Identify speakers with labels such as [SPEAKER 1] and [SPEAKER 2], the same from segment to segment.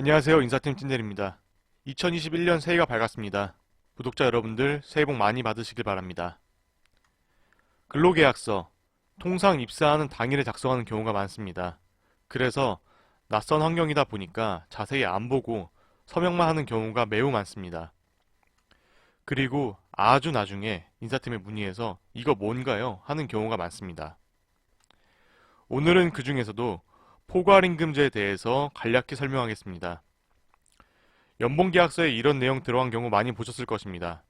[SPEAKER 1] 안녕하세요. 인사팀 찐델입니다. 2021년 새해가 밝았습니다. 구독자 여러분들 새해 복 많이 받으시길 바랍니다. 근로계약서, 통상 입사하는 당일에 작성하는 경우가 많습니다. 그래서 낯선 환경이다 보니까 자세히 안 보고 서명만 하는 경우가 매우 많습니다. 그리고 아주 나중에 인사팀에 문의해서 이거 뭔가요? 하는 경우가 많습니다. 오늘은 그 중에서도 포괄임금제에 대해서 간략히 설명하겠습니다. 연봉계약서에 이런 내용 들어간 경우 많이 보셨을 것입니다.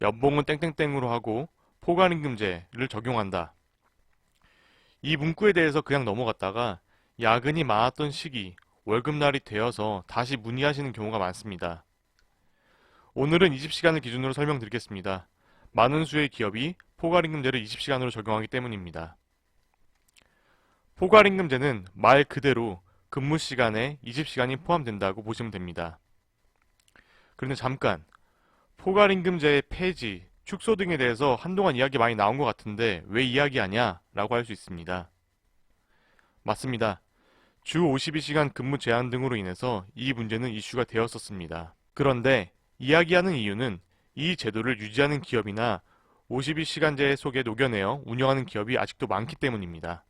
[SPEAKER 1] 연봉은 땡땡땡으로 하고 포괄임금제를 적용한다. 이 문구에 대해서 그냥 넘어갔다가 야근이 많았던 시기, 월급날이 되어서 다시 문의하시는 경우가 많습니다. 오늘은 20시간을 기준으로 설명드리겠습니다. 많은 수의 기업이 포괄임금제를 20시간으로 적용하기 때문입니다. 포괄임금제는 말 그대로 근무 시간에 20시간이 포함된다고 보시면 됩니다. 그런데 잠깐, 포괄임금제의 폐지, 축소 등에 대해서 한동안 이야기 많이 나온 것 같은데 왜 이야기하냐? 라고 할 수 있습니다. 맞습니다. 주 52시간 근무 제한 등으로 인해서 이 문제는 이슈가 되었었습니다. 그런데 이야기하는 이유는 이 제도를 유지하는 기업이나 52시간제 속에 녹여내어 운영하는 기업이 아직도 많기 때문입니다.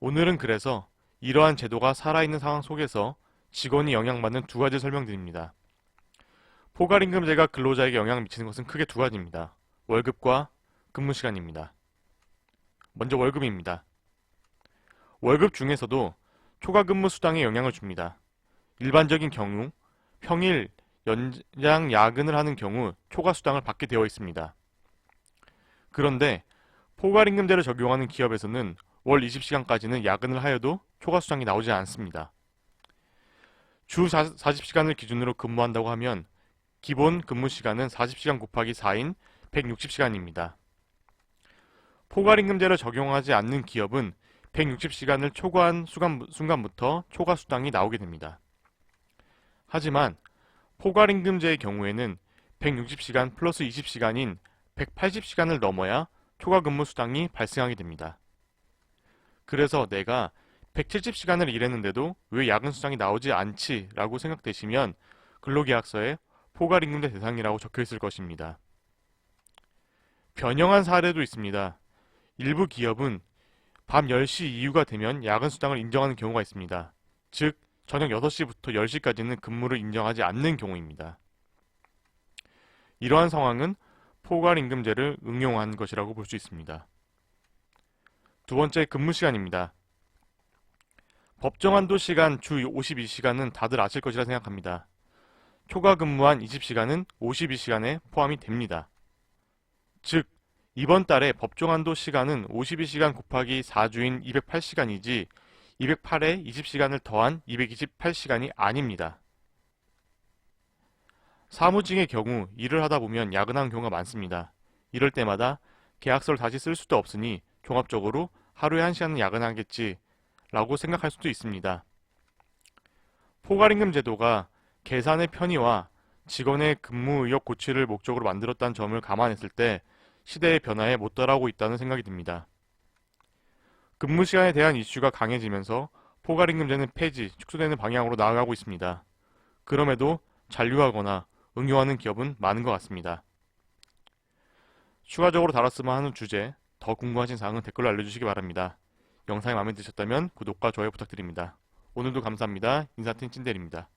[SPEAKER 1] 오늘은 그래서 이러한 제도가 살아있는 상황 속에서 직원이 영향받는 두 가지 설명드립니다. 포괄임금제가 근로자에게 영향을 미치는 것은 크게 두 가지입니다. 월급과 근무 시간입니다. 먼저 월급입니다. 월급 중에서도 초과 근무 수당에 영향을 줍니다. 일반적인 경우 평일 연장 야근을 하는 경우 초과 수당을 받게 되어 있습니다. 그런데 포괄임금제를 적용하는 기업에서는 월 20시간까지는 야근을 하여도 초과 수당이 나오지 않습니다. 주 40시간을 기준으로 근무한다고 하면 기본 근무 시간은 40시간 곱하기 4인 160시간입니다. 포괄임금제를 적용하지 않는 기업은 160시간을 초과한 순간부터 초과 수당이 나오게 됩니다. 하지만 포괄임금제의 경우에는 160시간 플러스 20시간인 180시간을 넘어야 초과 근무 수당이 발생하게 됩니다. 그래서 내가 170시간을 일했는데도 왜 야근 수당이 나오지 않지? 라고 생각되시면 근로계약서에 포괄임금제 대상이라고 적혀 있을 것입니다. 변형한 사례도 있습니다. 일부 기업은 밤 10시 이후가 되면 야근 수당을 인정하는 경우가 있습니다. 즉, 저녁 6시부터 10시까지는 근무를 인정하지 않는 경우입니다. 이러한 상황은 포괄임금제를 응용한 것이라고 볼 수 있습니다. 두 번째 근무 시간입니다. 법정 한도 시간 주 52시간은 다들 아실 것이라 생각합니다. 초과 근무한 20시간은 52시간에 포함이 됩니다. 즉, 이번 달에 법정 한도 시간은 52시간 곱하기 4주인 208시간이지 208에 20시간을 더한 228시간이 아닙니다. 사무직의 경우 일을 하다 보면 야근하는 경우가 많습니다. 이럴 때마다 계약서를 다시 쓸 수도 없으니 종합적으로 하루에 1시간은 야근하겠지 라고 생각할 수도 있습니다. 포괄임금 제도가 계산의 편의와 직원의 근무 의욕 고취를 목적으로 만들었다는 점을 감안했을 때 시대의 변화에 못 따라오고 있다는 생각이 듭니다. 근무 시간에 대한 이슈가 강해지면서 포괄임금제는 폐지, 축소되는 방향으로 나아가고 있습니다. 그럼에도 잔류하거나 응용하는 기업은 많은 것 같습니다. 추가적으로 다뤘으면 하는 주제, 더 궁금하신 사항은 댓글로 알려주시기 바랍니다. 영상이 마음에 드셨다면 구독과 좋아요 부탁드립니다. 오늘도 감사합니다. 인사팀 찐델입니다.